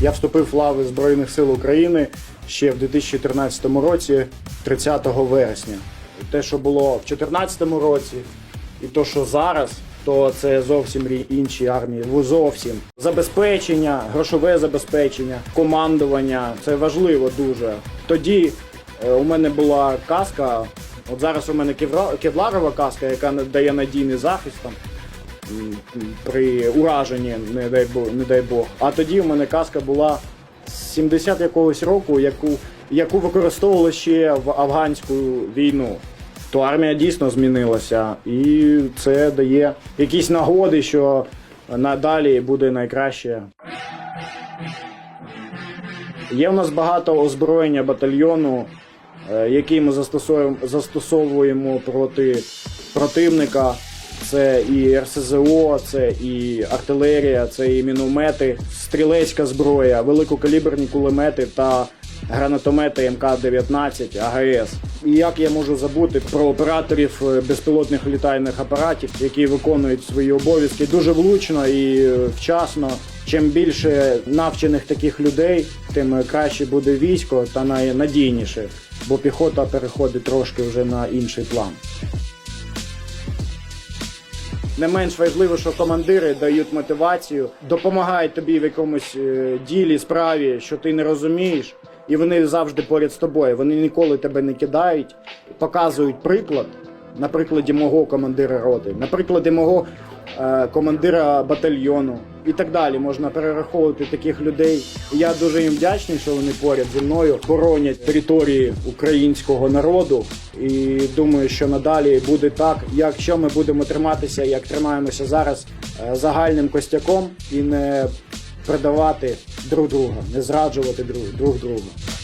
Я вступив в лави Збройних сил України ще в 2014 році, 30 вересня. Те, що було в 2014 році, і то, що зараз, то це зовсім інші армії. Зовсім забезпечення, грошове забезпечення, командування це важливо дуже. Тоді е, у мене була каска. От зараз у мене кевларова каска, яка дає надійний захист там при ураженні, не дай Бог, не дай Бог. А тоді у мене каска була 70 якогось року, яку, яку використовували ще в афганську війну. То армія дійсно змінилася, і це дає якісь нагоди, що надалі буде найкраще. Є в нас багато озброєння батальйону, е, який ми застосовуємо проти противника. Це і РСЗО, це і артилерія, це і міномети, стрілецька зброя, великокаліберні кулемети та гранатомети МК-19 АГС. І як я можу забути про операторів е, безпілотних літальних апаратів, які виконують свої обов'язки дуже влучно і е, вчасно. Чим більше навчених таких людей, тим краще буде військо та найнадійніше, бо піхота переходить трошки вже на інший план. Не менш важливо, що командири дають мотивацію, допомагають тобі в якомусь е, ділі, справі, що ти не розумієш, і вони завжди поряд з тобою. Вони ніколи тебе не кидають, показують приклад на прикладі мого командира роти, на прикладі мого е, командира батальйону і так далі. Можна перераховувати таких людей. Я дуже їм вдячний, що вони поряд зі мною боронять території українського народу. І думаю, що надалі буде так, якщо ми будемо триматися, як тримаємося зараз, е, загальним костяком і не предавати друг друга, не зраджувати друг, друг друга.